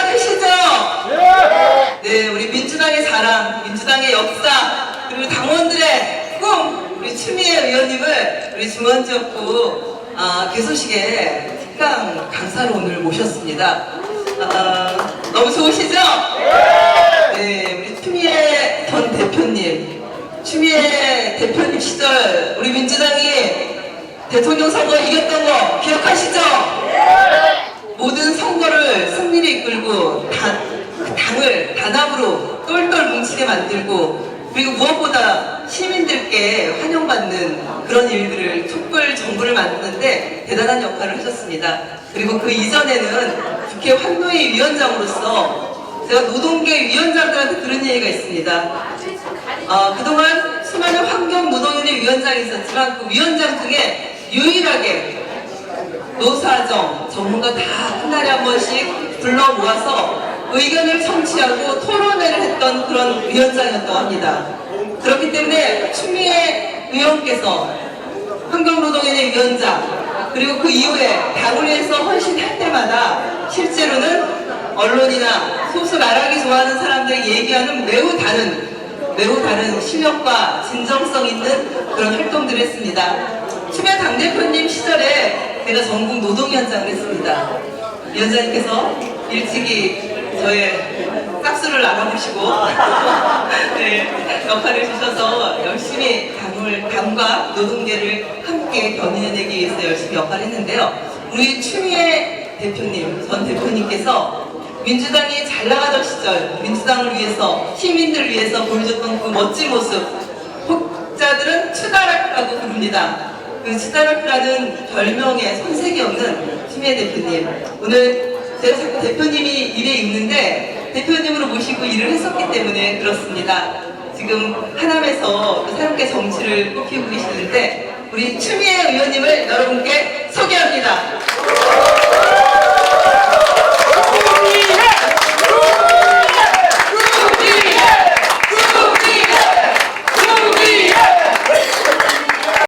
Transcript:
생각하시죠? 예. 네, 우리 민주당의 사랑, 민주당의 역사, 그리고 당원들의 꿈, 우리 추미애 의원님을 우리 진원지역구 아, 개소식에 특강 강사로 오늘 모셨습니다. 아, 너무 좋으시죠? 예. 네, 우리 추미애 전 대표님, 추미애 대표님 시절 우리 민주당이 대통령 선거 이겼던 거 기억하시죠? 모든 선거를 승리를 이끌고 단, 그 당을 단합으로 똘똘 뭉치게 만들고 그리고 무엇보다 시민들께 환영받는 그런 일들을 촛불 정부를 만드는데 대단한 역할을 하셨습니다. 그리고 그 이전에는 국회 환노위 위원장으로서 제가 노동계 위원장들한테 들은 얘기가 있습니다. 어, 그동안 수많은 환경노동위원회 위원장이 있었지만 그 위원장 중에 유일하게 노사정 전문가 다 한 달에 한 번씩 불러 모아서 의견을 청취하고 토론회를 했던 그런 위원장이었다고 합니다. 그렇기 때문에 추미애 의원께서 환경노동위원회 위원장 그리고 그 이후에 당을 위해서 헌신할 때마다 실제로는 언론이나 소수 말하기 좋아하는 사람들이 얘기하는 매우 다른 매우 다른 실력과 진정성 있는 그런 활동들을 했습니다. 추미애 당대표님 시절에 제가 전국 노동위원장을 했습니다. 위원장님께서 일찍이 저의 짝수를 알아보시고 네, 역할을 주셔서 열심히 당을, 당과 노동계를 함께 견인해내기 위해서 열심히 역할을 했는데요. 우리 추미애 대표님, 전 대표님께서 민주당이 잘 나가던 시절 민주당을 위해서 시민들을 위해서 보여줬던 그 멋진 모습 혹자들은 추다라크라고 부릅니다. 그 추다라크라는 별명에 손색이 없는 추미애 대표님 오늘 제가 자꾸 대표님이 일에 있는데 대표님으로 모시고 일을 했었기 때문에 그렇습니다. 지금 하남에서 또 새롭게 정치를 꽃피우고 계시는데 우리 추미애 의원님을 여러분께 소개합니다.